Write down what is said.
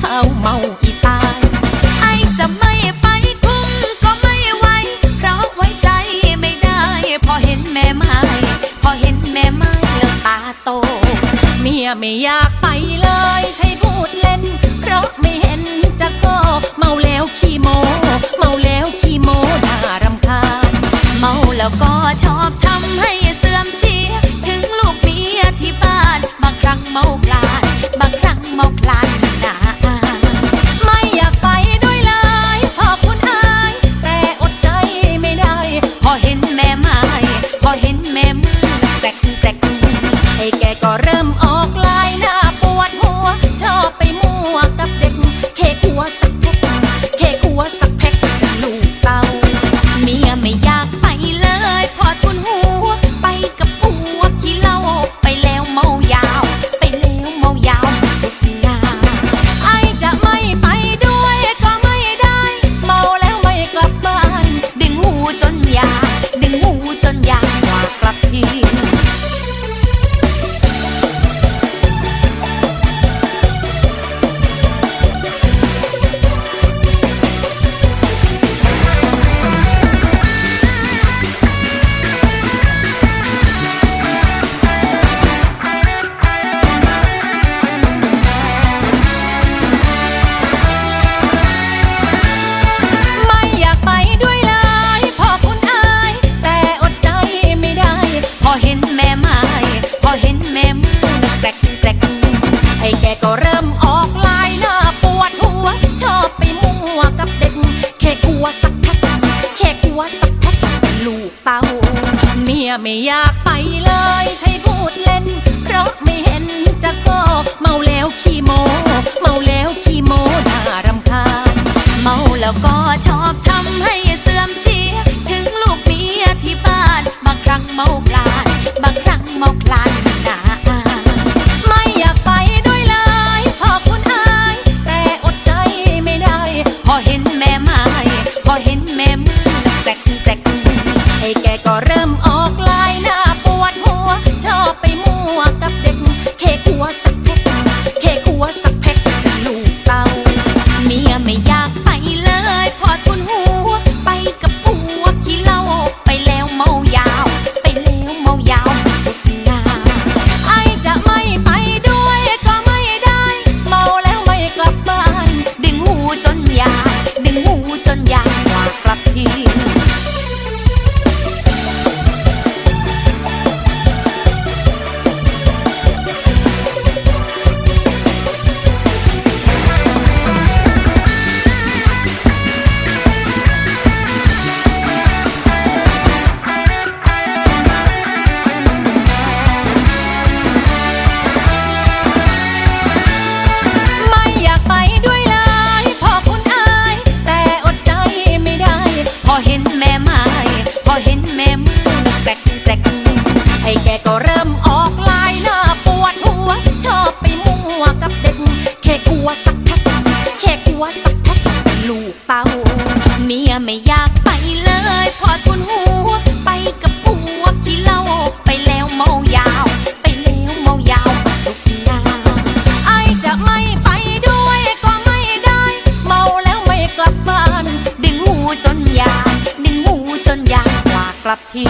เขาเมาอีตาย ไอจะไม่ไปคุ้มก็ไม่ไหวเพราะไว้ใจไม่ได้ พอเห็นแม่ไม้ พอเห็นแม่ไม้แล้วตาโต เมียไม่อยาก เตาเมียไม่อยากไปเลยใช่ผู้ กลับที